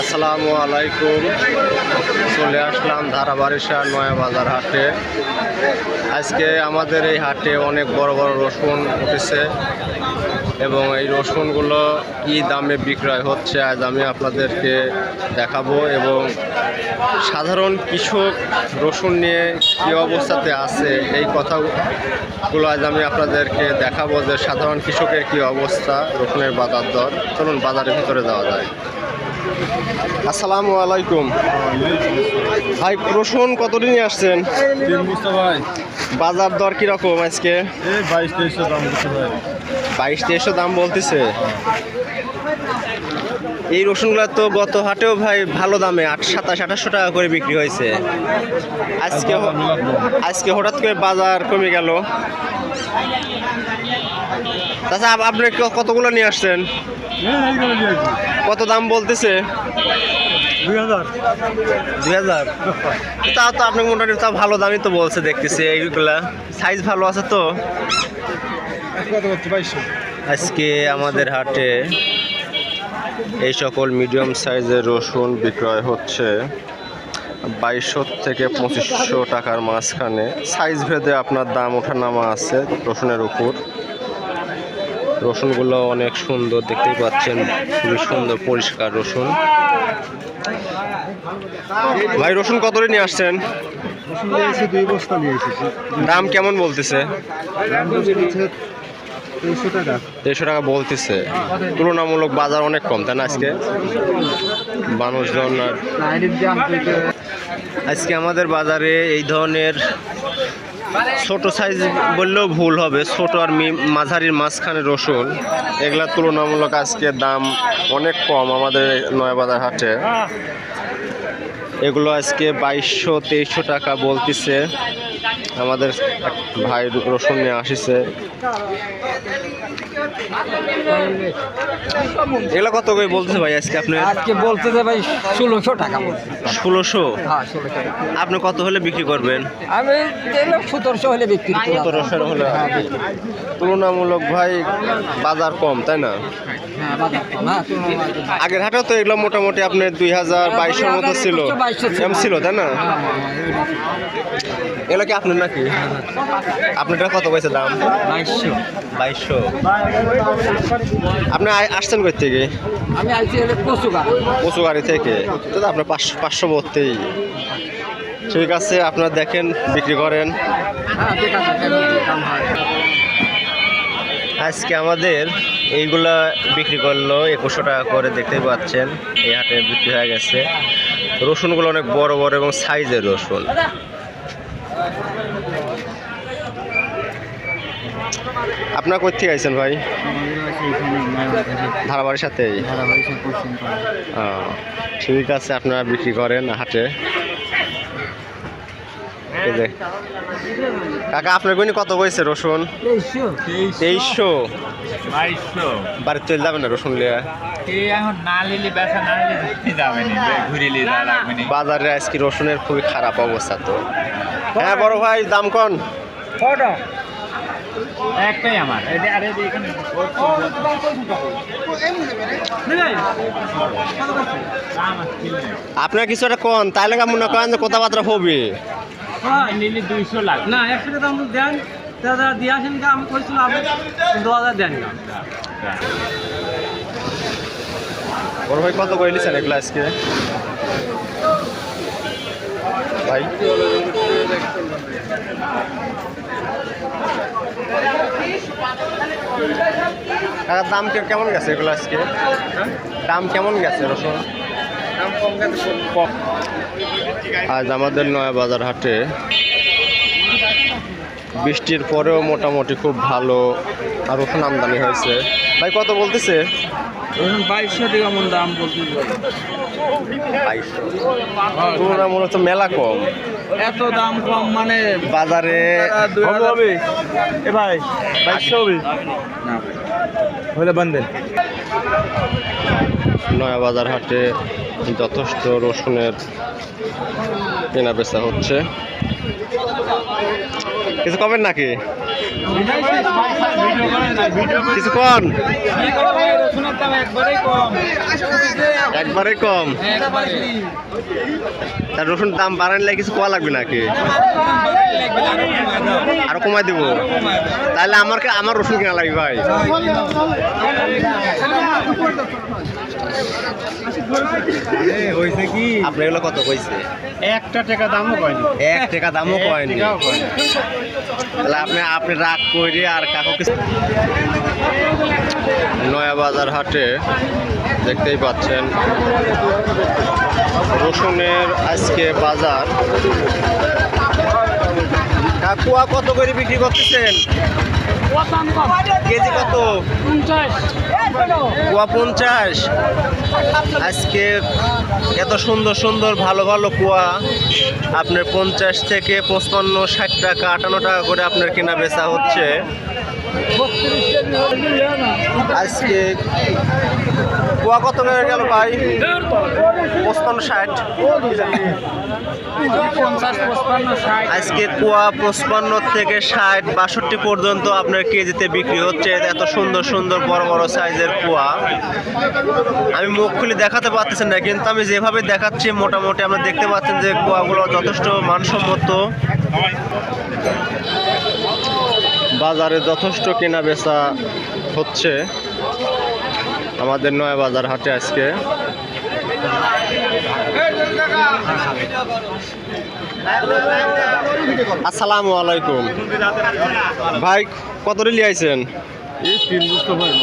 আসসালামু আলাইকুম। চলে আসলাম ধারাবারিশা নয়া বাজার হাটে। আজকে আমাদের এই হাটে অনেক বড় বড় রসুন উঠেছে। এবং এই রসুনগুলো কী দামে বিক্রয় হচ্ছে আজ আমি আপনাদেরকে দেখাবো এবং সাধারণ কৃষক রসুন নিয়ে কী অবস্থাতে আছে এই কথাগুলো আজ আমি আপনাদেরকে দেখাবো যে সাধারণ কৃষকের কী অবস্থা রসুনের বাজার দর। চলুন বাজারের ভিতরে যাওয়া যায় আসসালামু আলাইকুম। ভাই রসুন কতদিন নিয়ে আসছেন বাজার দর কীরকম আজকে? বাইশ তেইশশো দাম বুঝতে ভাই। বাইশ তেইশশো দাম বলতেছে। এই রসুনগুলো তো গত হাটেও ভাই ভালো দামে আট সাতাশ আঠাশশো টাকা করে বিক্রি হয়েছে। আজকে আজকে হঠাৎ করে বাজার কমে গেল। তাছাড়া আপনি কতগুলো নিয়ে আসছেন? কত দাম বলতেছে? দুই হাজার। দুই তাও তো আপনি মোটামুটি তাও ভালো দামই তো বলছে দেখতেছি এইগুলা। সাইজ ভালো আছে তো? আজকে আমাদের হাটে এই সকল মিডিয়াম সাইজের রসুন বিক্রয় হচ্ছে বাইশশো থেকে পঁচিশশো টাকার মাঝখানে। সাইজ ভেদে আপনার দাম ওঠানামা আছে রসুনের উপর। রসুনগুলো অনেক সুন্দর দেখতেই পাচ্ছেন খুবই সুন্দর পরিষ্কার রসুন। ভাই রসুন কত নিয়ে আসছেন? দাম কেমন বলতেছে দাম বলছে তেইশশো টাকা দেড়শো টাকা? বলতেছে। তুলনামূলক বাজার অনেক কম, তাই না আজকে? মানুষজন আজকে আমাদের বাজারে এই ধরনের ছোট সাইজ বললেও ভুল হবে, ছোট আর মাঝারির মাঝখানে রসুন। এগুলার তুলনামূলক আজকে দাম অনেক কম আমাদের নয়াবাজার হাটে। এগুলো আজকে বাইশশো, তেইশশো টাকা বলতেছে। আমাদের এক ভাই রসুন নিয়ে আসিছে। এগুলো কত করে বলতেছে ভাই আজকে আপনি? আজকে বলতে যে ভাই ষোলোশো টাকা ষোলোশো? হ্যাঁ আপনি কত হলে বিক্রি করবেন? আমি সতেরোশো হলে বিক্রি সতেরোশো হলে? তুলনামূলক ভাই বাজার কম তাই না? হ্যাঁ হ্যাঁ। আগের হাটেও তো এগুলো মোটামুটি আপনার দুই হাজার বাইশের মতো ছিল। ছিল। এম ছিল তাই না? হ্যাঁ, হ্যাঁ, হ্যাঁ, এগুলো কি আপনার নাকি? আপনারটা কত পয়সা দাম? বাইশশো। বাইশশো। আপনি আসছেন কই থেকে? আমি আইছি গাছ গাড়ি থেকে। তো আপনার পাঁচশো পাঁচশো ভর্তেই ঠিক আছে আপনার দেখেন বিক্রি করেন। হ্যাঁ আজকে আমাদের এইগুলা বিক্রি করল একুশশো টাকা করে দেখতেই পাচ্ছেন এই হাটে বিক্রি হয়ে গেছে। রসুনগুলো অনেক বড় বড় এবং সাইজের রসুন। আপনার কই থেকে আইছেন ভাই? ধারাবাড়ির সাথেই ও, ঠিক আছে আপনারা বিক্রি করেন হাটে। কাকা আপনার গুনি কত কইছে রসুন? তেইশশো। চলে যাবেন না রসুন লিয়া? যাবে বাজারে আজকে রসুনের খুবই খারাপ অবস্থা তো। হ্যাঁ বড় ভাই দাম কন? একটাই আমার। আপনার কিছু একটা কন? তাইলে মনে করেন যে কথাবার্তা হবে। দুইশো লাগবে। না একশো দেন। দাদা দিয়ে আসেন আমি করেছিলাম দু হাজার দেন বড় ভাই কত করে নিচ্ছেন এগুলো আজকে ভাই? কাকার দাম কেমন গেছে এগুলো আজকে? দাম কেমন গেছে রসুন? আজ আমাদের নয়া বাজার হাটে বৃষ্টির পরেও মোটামুটি খুব ভালো আর রসুন আমদানি হয়েছে। ভাই কত বলতেছে? বাইশশো টাকা মন দাম বলতে বাইশশো। তুলনামূলক মেলা কম। এত দাম কম মানে বাজারে হবে এ ভাই বাইশশো হবে? হলে বান্ধেন নয়া বাজার হাটে যথেষ্ট রসুনের কেনা বেচা হচ্ছে। কিছু কমেন নাকি? কিছু কন? একবারেই কম। একবারে কম তার রসুন দাম বাড়াইলে কিছু কোয়া লাগবে নাকি? আরও কমাই দিব। তাহলে আমার আমার রসুন কিনা লাগবে ভাই। কি? আপনি এগুলো কত কইছে? একটা টাকা দামও কয়নি। এক টাকা দামও কয়নি। তাহলে আপনি আপনি রাগ করে আর কাকু কিছু নয়া বাজার হাটে দেখতেই পাচ্ছেন। রসুনের আজকে বাজার। কাকুয়া কত করে বিক্রি করতেছেন? কেজি কত? কুয়া পঞ্চাশ। আজকে এত সুন্দর সুন্দর ভালো ভালো কুয়া। আপনার পঞ্চাশ থেকে পঁচপান্ন, ষাট টাকা, আটান্ন টাকা করে আপনার কেনা বেচা হচ্ছে। আজকে কুয়া কত করে গেল ভাই? পঁচপান্ন, ষাট। আজকে কুয়া পঁচপান্ন থেকে ষাট, বাষট্টি পর্যন্ত আপনার কেজিতে বিক্রি হচ্ছে। এত সুন্দর সুন্দর বড় বড় সাইজের কুয়া। আমি মুখ খুলে দেখাতে পারতেছেন না, কিন্তু আমি যেভাবে দেখাচ্ছি, মোটামুটি আমরা দেখতে পাচ্ছেন যে কুয়াগুলো যথেষ্ট মানসম্মত। বাজারে যথেষ্ট কেনা বেচা হচ্ছে আমাদের নয়া বাজার হাটে আজকে। আসসালামু আলাইকুম। ভাই, কত রিলি আইছেন? এই তিন বছর হয়